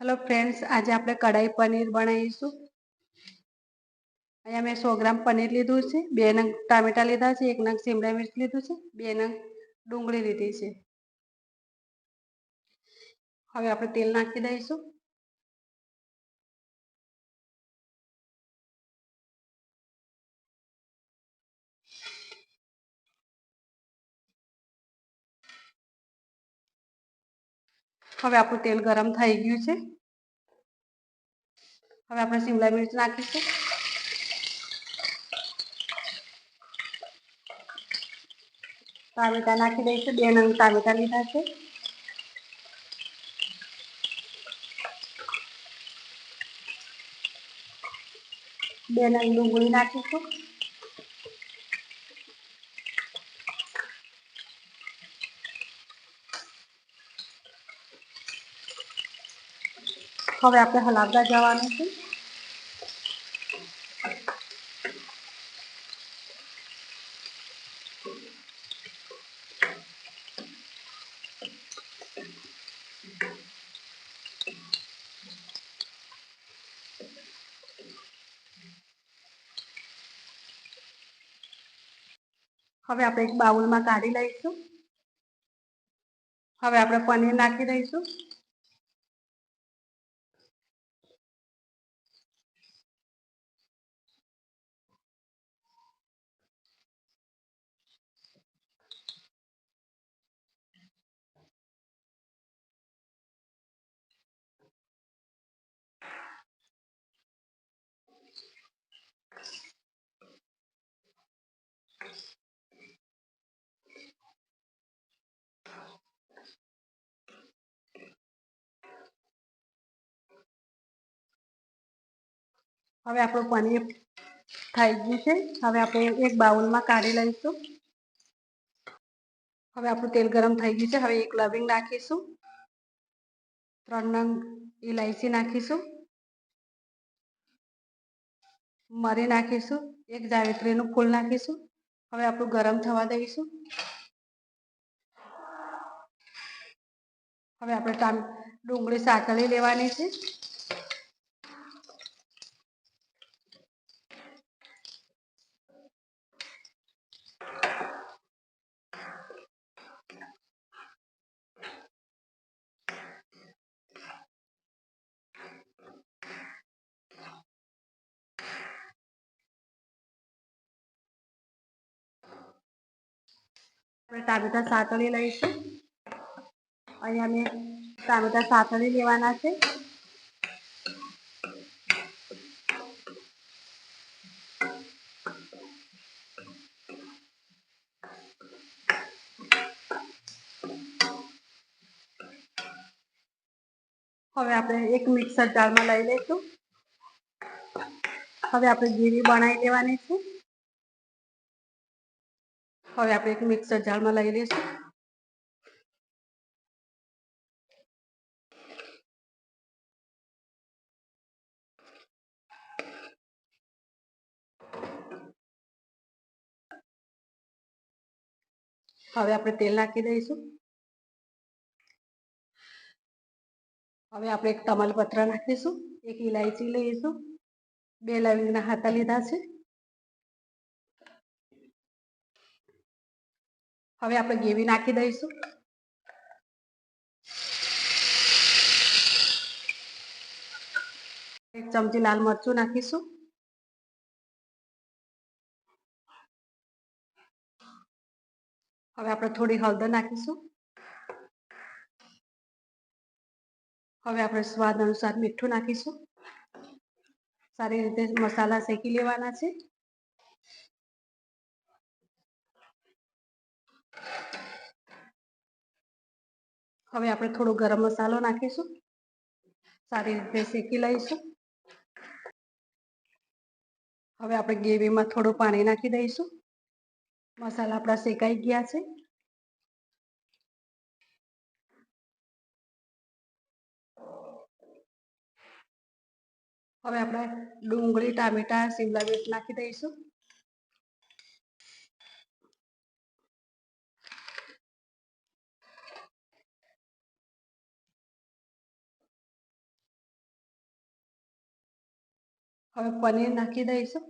Hello friends આજે આપણે કઢાઈ પનીર બનાવીશું. અહીંયા મેં સો ગ્રામ પનીર લીધું છે, બે નંગ ટામેટા લીધા છે, એક નંગ શિમલા મિર્ચ લીધું છે, બે નંગ ડુંગળી લીધી છે. હવે આપણે તેલ નાખી દઈશું. હવે આપણું તેલ ગરમ થઈ ગયું છે. હવે આપણે શિમલા મિર્ચ નાખીશું. ટામેટા નાખી દઈશું. બે નંગ ટામેટા લીધા છે. બે નંગ ડુંગળી નાખીશું. હવે આપણે હલાવતા જવાનું છે. હવે આપણે એક બાઉલમાં કાઢી લઈશું. હવે આપણે પનીર નાખી દઈશું. હવે આપણું પનીર થઈ ગયું છે. હવે આપણે એક બાઉલમાં કાઢી લઈશું. હવે આપણું તેલ ગરમ થઈ ગયું છે. હવે એક લવિંગ નાખીશું. ત્રણ નંગ ઇલાયચી નાખીશું. મરી નાખીશું. એક જાવિત્રીનું ફૂલ નાખીશું. હવે આપણું ગરમ થવા દઈશું. હવે આપણે ડુંગળી સાકળી લેવાની છે. આપણે ટામેટા સાતળી લઈશું. અહીંયા મેં ટામેટા સાતળી લેવાના છે. હવે આપણે એક મિક્સર જારમાં લઈ લઈશું. હવે આપણે ગીરી બનાવી લેવાની છે. હવે આપણે એક મિક્સર જારમાં લઈ લઈશું હવે આપણે તેલ નાખી દઈશું. હવે આપણે એક તમાલપત્ર નાખીશું, એક ઇલાયચી લઈશું, બે લવિંગના હાથા લીધા છે. હવે આપણે ગેવી નાખી દઈશું. એક ચમચી લાલ મરચું નાખીશું. હવે આપણે થોડી હળદર નાખીશું. હવે આપણે સ્વાદ અનુસાર મીઠું નાખીશું. સારી રીતે મસાલા શેકી લેવાના છે. હવે આપણે થોડો ગરમ મસાલો નાખીશું. સારી રીતે શેકી લઈશું. હવે આપણે ગ્રેવીમાં થોડું પાણી નાખી દઈશું. મસાલા આપણા શેકાઈ ગયા છે. હવે આપણે ડુંગળી, ટામેટા, શિમલા મિર્ચ નાખી દઈશું. હવે પનીર નાખી દઈશું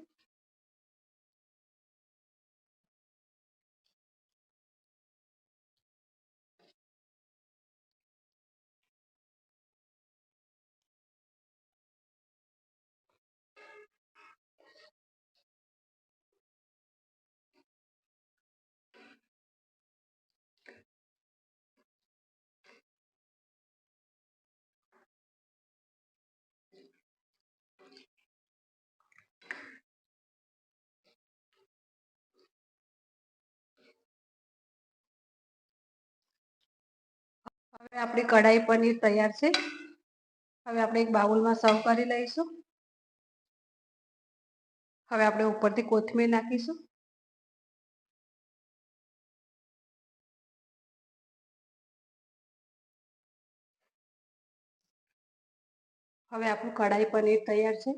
હવે આપણી કઢાઈ પનીર તૈયાર છે. હવે આપણે એક બાઉલમાં સર્વ કરી લઈશું. હવે આપણે ઉપરથી કોથમીર નાખીશું. હવે આપણું કઢાઈ પનીર તૈયાર છે.